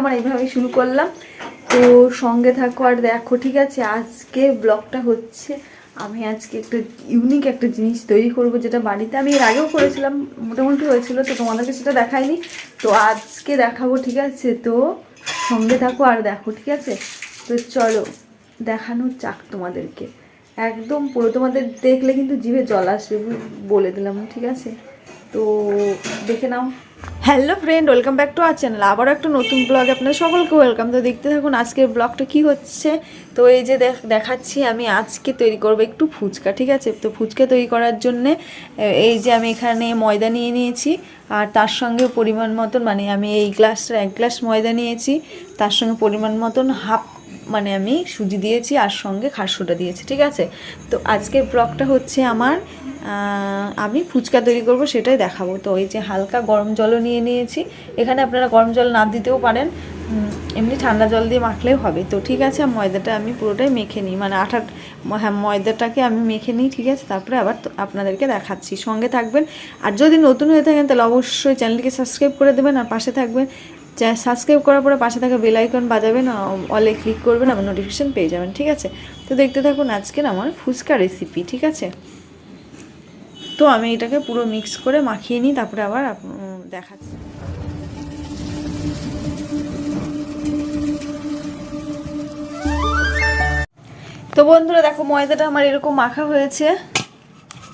আমার এইভাবে শুরু করলাম। তো সঙ্গে থাকো আর দেখো, ঠিক আছে? আজকে ব্লগটা হচ্ছে, আমি আজকে একটা ইউনিক একটা জিনিস তৈরি করব যেটা বাড়িতে। আমি এর আগেও করেছিলাম, মোটামুটি হয়েছিল, তো তোমাদেরকে সেটা দেখাইনি। তো আজকে দেখাবো, ঠিক আছে? তো সঙ্গে থাকো আর দেখো, ঠিক আছে? তো চলো দেখানো চাক তোমাদেরকে। একদম পুরো তোমাদের দেখলে কিন্তু জিভে জল আসবে বলে দিলাম, ঠিক আছে? তো দেখে নাও। Hello friend, welcome back to our channel. আবারও একটা নতুন ব্লগ আপনার সকলকে ওয়েলকাম। তো দেখতে থাকুন, আজকের ব্লগটা কি হচ্ছে? তো এই যে দেখ- দেখাচ্ছি, আমি আজকে তৈরি করব একটু ফুচকা, ঠিক আছে? তো ফুচকা তৈরি করার জন্যে এই যে আমি এখানে ময়দা নিয়ে নিয়েছি, আর তার সঙ্গে পরিমাণ মতন মানে আমি এই গ্লাসটা, এক গ্লাস ময়দা নিয়েছি, তার সঙ্গে পরিমাণ মতন হাফ মানে আমি সুজি দিয়েছি, আর সঙ্গে খাসুটা দিয়েছি, ঠিক আছে? তো আজকের ব্লগটা হচ্ছে আমার আমি ফুচকা তৈরি করব সেটাই দেখাবো। তো এই যে হালকা গরম জলও নিয়ে নিয়েছি। এখানে আপনারা গরম জল না দিতেও পারেন। এমনি ঠান্ডা জল দিয়ে মাখলেও হবে। তো ঠিক আছে ময়দাটা আমি পুরোটাই মেখে নিই। মানে আটা হ্যাঁ ময়দাটাকে আমি মেখে নিই, ঠিক আছে? তারপরে আবার আপনাদেরকে দেখাচ্ছি। সঙ্গে থাকবেন। আর যদি নতুন হয়ে থাকেন, তাহলে অবশ্যই চ্যানেলটিকে সাবস্ক্রাইব করে দেবেন। আর পাশে থাকবেন। সাবস্ক্রাইব করার পরে পাশে থাকা বেল আইকন বাজাবেন। অলে ক্লিক করবেন আমার নোটিফিকেশান পেয়ে যাবেন। ঠিক আছে? তো দেখতে থাকুন আজকের আমার ফুচকা রেসিপি। ঠিক আছে? তো আমি এটাকে পুরো মিক্স করে মাখিয়ে নিই, তারপরে আবার দেখাচ্ছি। তো বন্ধুরা, দেখো ময়দাটা আমার এরকম মাখা হয়েছে।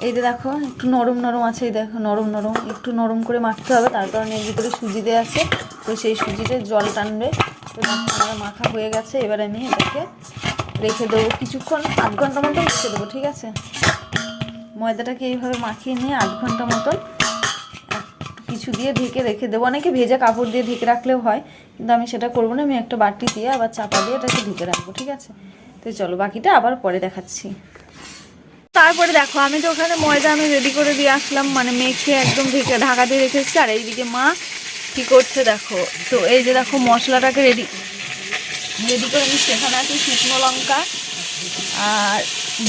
এই যে দেখো, একটু নরম নরম আছে, এই দেখো নরম নরম, একটু নরম করে মাখতে হবে, তার কারণে এর ভিতরে সুজি দেওয়া আছে। তো সেই সুজিতে জল টানবে। তো আমার মাখা হয়ে গেছে, এবার আমি এটাকে রেখে দেবো কিছুক্ষণ, আধ ঘণ্টা মতো রেখে দেবো, ঠিক আছে? ময়দাটাকে এইভাবে মাখিয়ে নিয়ে আধ ঘণ্টা মতন কিছু দিয়ে ঢেকে রেখে দেবো। অনেকে ভেজা কাপড় দিয়ে ঢেকে রাখলেও হয়, কিন্তু আমি সেটা করব না। আমি একটা বাটি দিয়ে আবার চাপা দিয়ে এটাকে ঢেকে রাখব, ঠিক আছে? তো চলো, বাকিটা আবার পরে দেখাচ্ছি। তারপরে দেখো, আমি তো ওখানে ময়দা আমি রেডি করে দিয়ে আসলাম মানে মেখে একদম ঢেকে ঢাকা দিয়ে রেখেছি। আর এইদিকে মা কি করছে দেখো, তো এই যে দেখো মশলাটাকে রেডি রেডি করে নিচ্ছি। এখানে আছে শুকনো লঙ্কা আর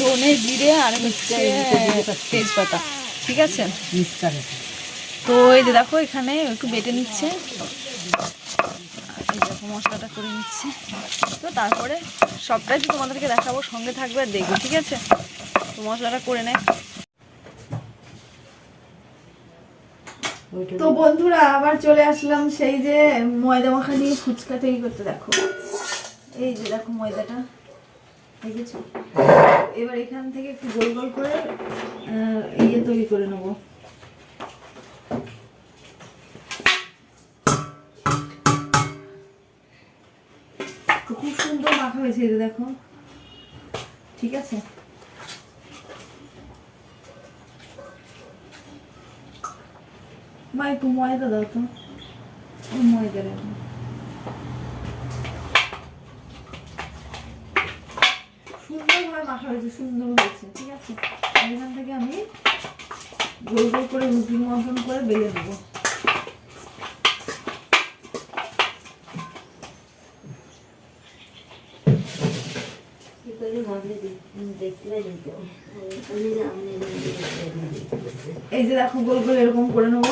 ধনে জিরে আর হচ্ছে তেজপাতা। ঠিক আছে? তো এই যে দেখো এখানে একটু বেটে নিচ্ছে। এই দেখো মশলাটা করে নিচ্ছে। তো তারপরে সবটাই তো তোমাদেরকে দেখাবো সঙ্গে থাকবে আর দেখবে ঠিক আছে? তো মশলাটা করে নেয় তো বন্ধুরা আবার চলে আসলাম সেই যে ময়দা মাখা নিয়ে ফুচকা তৈরি করতে। দেখো এই যে দেখো ময়দাটা। এবার এখান থেকে একটু গোল গোল করে ইয়ে তৈরি করে নেব। খুব সুন্দর মাখা হয়েছে যে দেখো। ঠিক আছে? মা, একটু ময়দা দাও তো। ময়দা রাখো মাখা হয়েছে সুন্দর হয়েছে ঠিক আছে? এখান থেকে আমি গোল গোল করে রুটির মতন করে বেলে দেবো এই যে দেখো গোল গোল এরকম করে নেব।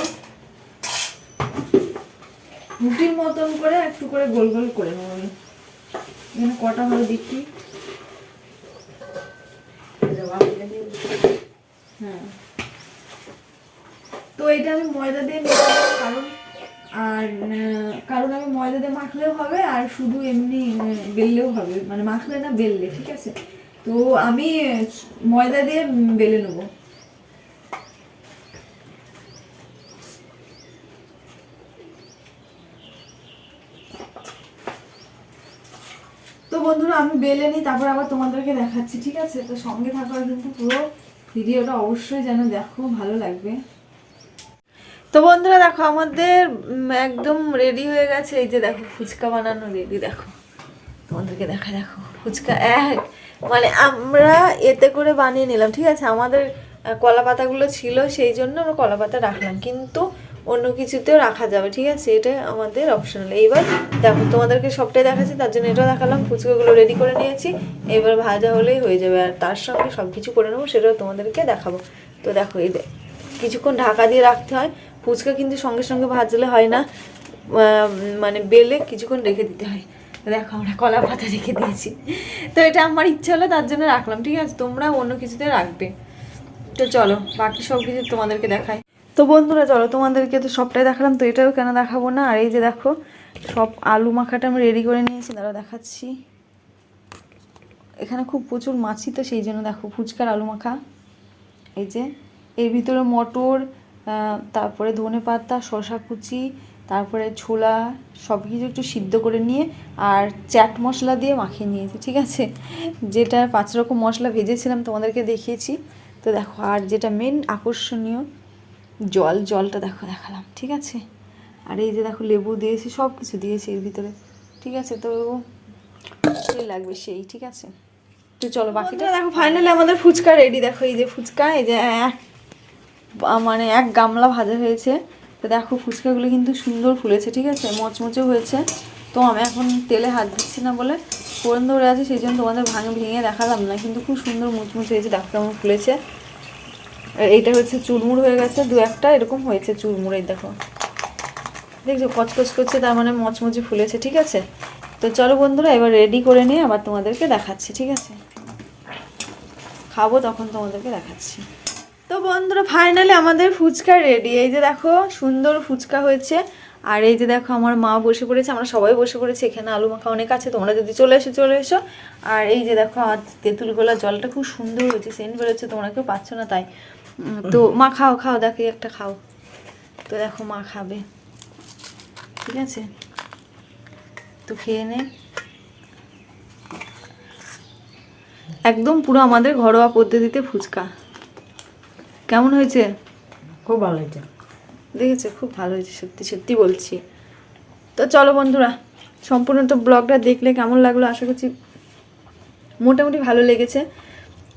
রুটির মতন করে একটু করে গোল গোল করে নেব আমি। এখানে কটা হলো দেখি। হ্যাঁ তো এটা আমি ময়দা দিয়ে মেখে কারণ আর কারণ আমি ময়দা দিয়ে মাখলেও হবে, আর শুধু এমনি বেললেও হবে। মানে মাখলে না, বেললে, ঠিক আছে? তো আমি ময়দা দিয়ে বেলে নেব। তো বন্ধুরা, আমি বেলে নিই, তারপর আবার তোমাদেরকে দেখাচ্ছি, ঠিক আছে? তো সঙ্গে থাকার কিন্তু পুরো ভিডিওটা অবশ্যই যেন দেখো, ভালো লাগবে। তো বন্ধুরা, দেখো, আমাদের একদম রেডি হয়ে গেছে। এই যে দেখো, ফুচকা বানানো রেডি দেখো। তোমাদেরকে দেখা, দেখো, ফুচকা এক। মানে আমরা এতে করে বানিয়ে নিলাম, ঠিক আছে? আমাদের কলা পাতাগুলো ছিল, সেই জন্য আমরা কলা পাতা রাখলাম। কিন্তু অন্য কিছুতেও রাখা যাবে, ঠিক আছে? এটা আমাদের অপশনাল এইবার দেখো, তোমাদেরকে সবটাই দেখাচ্ছি, তার জন্য এটাও দেখালাম, ফুচকাগুলো রেডি করে নিয়েছি। এবার ভাজা হলেই হয়ে যাবে, আর তার সঙ্গে সব কিছু করে নেব, সেটাও তোমাদেরকে দেখাবো। তো দেখো, এই কিছুক্ষণ ঢাকা দিয়ে রাখতে হয়। ফুচকা কিন্তু সঙ্গে সঙ্গে ভাজলে হয় না মানে বেলে কিছুক্ষণ রেখে দিতে হয়। দেখো, আমরা কলা পাতা রেখে দিয়েছি। তো এটা আমার ইচ্ছা হলো, তার জন্য রাখলাম, ঠিক আছে? তোমরা অন্য কিছুতে রাখবে। তো চলো, বাকি সব কিছু তোমাদেরকে দেখাই। তো বন্ধুরা, চলো তোমাদেরকে তো সবটাই দেখালাম, তো এটাও কেন দেখাবো না? আর এই যে দেখো, সব আলু মাখাটা আমি রেডি করে নিয়েছি, দাঁড়াও দেখাচ্ছি। এখানে খুব প্রচুর মাছি, তো সেই জন্য দেখো, ফুচকার আলু মাখা। এই যে, এর ভিতরে মটর তারপরে ধনে পাতা, শসা কুচি, তারপরে ছোলা সব কিছু একটু সিদ্ধ করে নিয়ে আর চ্যাট মশলা দিয়ে মাখিয়ে নিয়েছি, ঠিক আছে? যেটা পাঁচ রকম মশলা ভেজেছিলাম, তোমাদেরকে দেখিয়েছি। তো দেখো, আর যেটা মেন আকর্ষণীয় জল জলটা দেখো দেখালাম ঠিক আছে? আর এই যে দেখো লেবু দিয়েছি সব কিছু দিয়েছি এর ভিতরে ঠিক আছে? তো সেই লাগবে সেই ঠিক আছে? তো চলো বাকিটা দেখো ফাইনালি আমাদের ফুচকা রেডি দেখো এই যে ফুচকা এই যে এক মানে এক গামলা ভাজা হয়েছে। তো দেখো ফুচকাগুলো কিন্তু সুন্দর ফুলেছে ঠিক আছে? মচমচে হয়েছে। তো আমি এখন তেলে হাত দিচ্ছি না বলে ফোড়ন ধরে আছে সেই জন্য তোমাদের ভাঙে ভেঙে দেখালাম না কিন্তু খুব সুন্দর মুচমুচ হয়েছে দেখো কেমন ফুলেছে। এইটা হচ্ছে চুরমুর হয়ে গেছে, দু একটা, এরকম হয়েছে এই দেখো। দেখছ, কচকচ করছে, তার মানে মচমচে ফুলেছে, ঠিক আছে? তো চলো বন্ধুরা, এবার রেডি করে নিয়ে আবার তোমাদেরকে দেখাচ্ছি, ঠিক আছে? খাব তখন তোমাদেরকে দেখাচ্ছি। তো বন্ধুরা ফাইনালি আমাদের ফুচকা রেডি এই যে দেখো, সুন্দর ফুচকা হয়েছে। আর এই যে দেখো, আমার মা বসে পড়েছে, আমরা সবাই বসে পড়েছি, এখানে আলু মাখা অনেক আছে, তোমরা যদি চলে এসো চলে এসো। আর এই যে দেখো তেঁতুল গোলা জলটা খুব সুন্দর হয়েছে, সেন্ট বেরোচ্ছে, তোমরা কেউ পাচ্ছ না, তাই। তো মা খাও খাও দেখো একটা খাও। তো দেখো মা খাবে। ঠিক আছে? তো খেয়ে নে। একদম পুরো আমাদের ঘরোয়া পদ্ধতিতে ফুচকা। কেমন হয়েছে? খুব ভালো হয়েছে। দেখেছে? খুব ভালো হয়েছে সত্যি সত্যি বলছি। তো চলো বন্ধুরা সম্পূর্ণ তো ব্লগটা দেখলে কেমন লাগল আশা করছি মোটামুটি ভালো লেগেছে।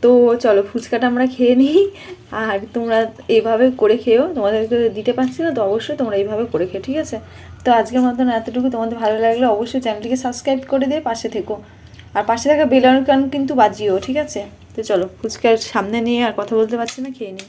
তো চলো ফুচকাটা আমরা খেয়ে নিই। আর তোমরা এইভাবে করে খেয়েও তোমাদেরকে দিতে পারছি না, তো অবশ্যই তোমরা এইভাবে করে খেয়ে, ঠিক আছে? তো আজকের মতন এতটুকু। তোমাদের ভালো লাগলে অবশ্যই চ্যানেলটিকে সাবস্ক্রাইব করে দিয়ে পাশে থেকো। আর পাশে থাকা বেলান কিন্তু বাজিও ঠিক আছে? তো চলো ফুচকার সামনে নিয়ে আর কথা বলতে পারছি না, খেয়ে নিই।